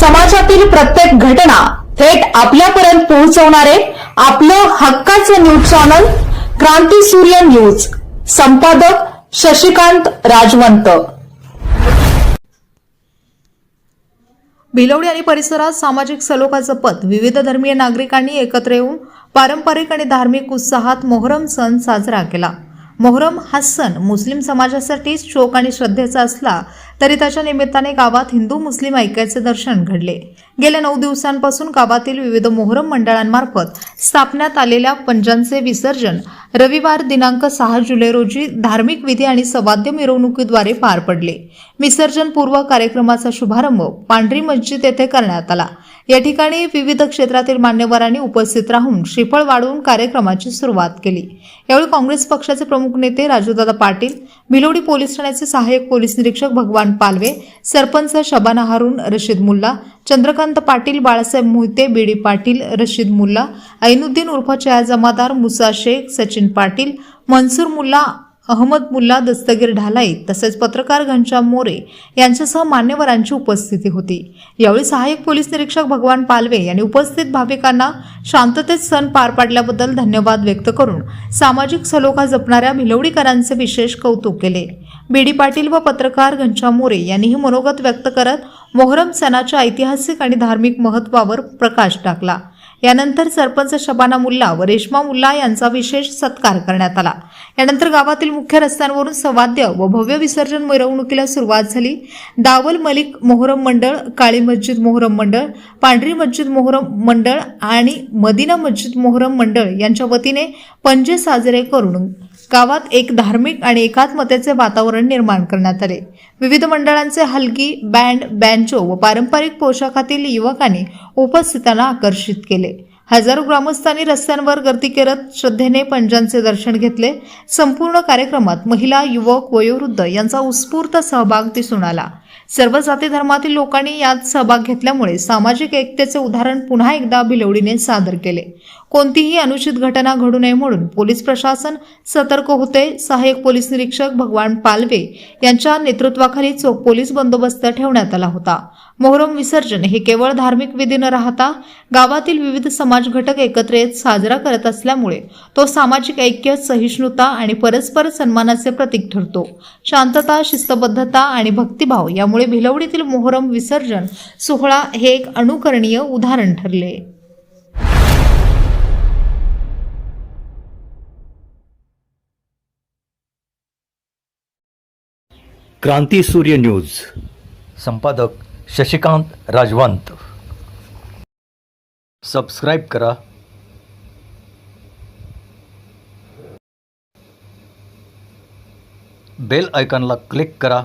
समाजातील प्रत्येक घटना थेट आपल्यापर्यंत पोहोचवणारे आपलं हक्काचं न्यूज चॅनल क्रांती सूर्य न्यूज. संपादक शशिकांत राजवंत. भिलवडी आणि परिसरात सामाजिक सलोखाचं पद विविध धर्मीय नागरिकांनी एकत्र येऊन पारंपरिक आणि धार्मिक उत्साहात मोहरम सण साजरा केला. मोहरम हा सण मुस्लिम समाजासाठी शोक आणि श्रद्धेचा असला तरी त्याच्या निमित्ताने गावात हिंदू मुस्लिम ऐक्याचे दर्शन घडले. गेल्या नऊ दिवसांपासून गावातील विविध मोहरम मंडळांमार्फत स्थापण्यात आलेल्या पंजांचे विसर्जन रविवार दिनांक सहा जुलै रोजी धार्मिक विधी आणि सवाद्य मिरवणुकीद्वारे पार पडले. विसर्जनपूर्व कार्यक्रमाचा शुभारंभ पांढरी मस्जिद येथे करण्यात आला. या ठिकाणी विविध क्षेत्रातील मान्यवरांनी उपस्थित राहून श्रीफळ वाढवून कार्यक्रमाची सुरुवात केली. यावेळी काँग्रेस पक्षाचे प्रमुख नेते राजूदादा पाटील भिलोडी पोलीस ठाण्याचे सहाय्यक पोलीस निरीक्षक भगवान पालवे सरपंच शबाना हारून रशीद मुल्ला चंद्रकांत पाटील बाळासाहेब मोहिते बीडी पाटील रशीद मुल्ला ऐनुद्दीन उर्फ चया जमादार मुसा शेख सचिन पाटील मनसूर मुल्ला अहमद मुल्ला दस्तगीर ढालाई तसेच पत्रकार घनश्याम मोरे यांच्यासह मान्यवरांची उपस्थिती होती. यावेळी सहाय्यक पोलीस निरीक्षक भगवान पालवे यांनी उपस्थित भाविकांना शांततेत सण पार पाडल्याबद्दल धन्यवाद व्यक्त करून सामाजिक सलोखा जपणाऱ्या भिलवडीकरांचे विशेष कौतुक केले. बीडी पाटील व पत्रकार घनश्याम मोरे यांनीही मनोगत व्यक्त करत मोहरम सणाच्या ऐतिहासिक आणि धार्मिक महत्त्वावर प्रकाश टाकला. यानंतर सरपंच शबाना मुल्ला व रेश्मा मुल्ला यांचा विशेष सत्कार करण्यात आला. यानंतर गावातील मुख्य रस्त्यांवरून सवाद्य व भव्य विसर्जन मिरवणुकीला सुरुवात झाली. दावल मलिक मोहरम मंडळ काळी मस्जिद मोहरम मंडळ पांढरी मस्जिद मोहरम मंडळ आणि मदिना मस्जिद मोहरम मंडळ यांच्या वतीने पंजे साजरे करून गावात एक धार्मिक आणि एकात्मतेचे वातावरण निर्माण करण्यात आले. विविध मंडळांचे हलगी बँड बँचो व पारंपरिक पोशाखातील युवकांनी उपस्थितांना आकर्षित केले. हजारो ग्रामस्थांनी रस्त्यांवर गर्दी करत श्रद्धेने पंजांचे दर्शन घेतले. संपूर्ण कार्यक्रमात महिला युवक वयोवृद्ध यांचा उत्स्फूर्त सहभाग दिसून आला. सर्व जाती धर्मातील लोकांनी यात सहभाग घेतल्यामुळे सामाजिक एकतेचे उदाहरण पुन्हा एकदा भिलवडीने सादर केले. कोणतीही अनुचित घटना घडू नये म्हणून पोलीस प्रशासन सतर्क होते सहाय्यक पोलीस निरीक्षक भगवान पालवे यांच्या नेतृत्वाखाली चोख पोलीस बंदोबस्त ठेवण्यात आला होता. मोहरम विसर्जन हे केवळ धार्मिक विधी न राहता गावातील विविध समाज घटक एकत्र येत साजरा करत असल्यामुळे तो सामाजिक ऐक्य सहिष्णुता आणि परस्पर सन्मानाचे प्रतीक ठरतो. शांतता शिस्तबद्धता आणि भक्तिभाव यामुळे भिलवडीतील मोहरम विसर्जन सोहळा हे एक अनुकरणीय उदाहरण ठरले. क्रांती सूर्य न्यूज. संपादक शशिकांत राजवंत. सबस्क्राईब करा. बेल आयकॉनला क्लिक करा.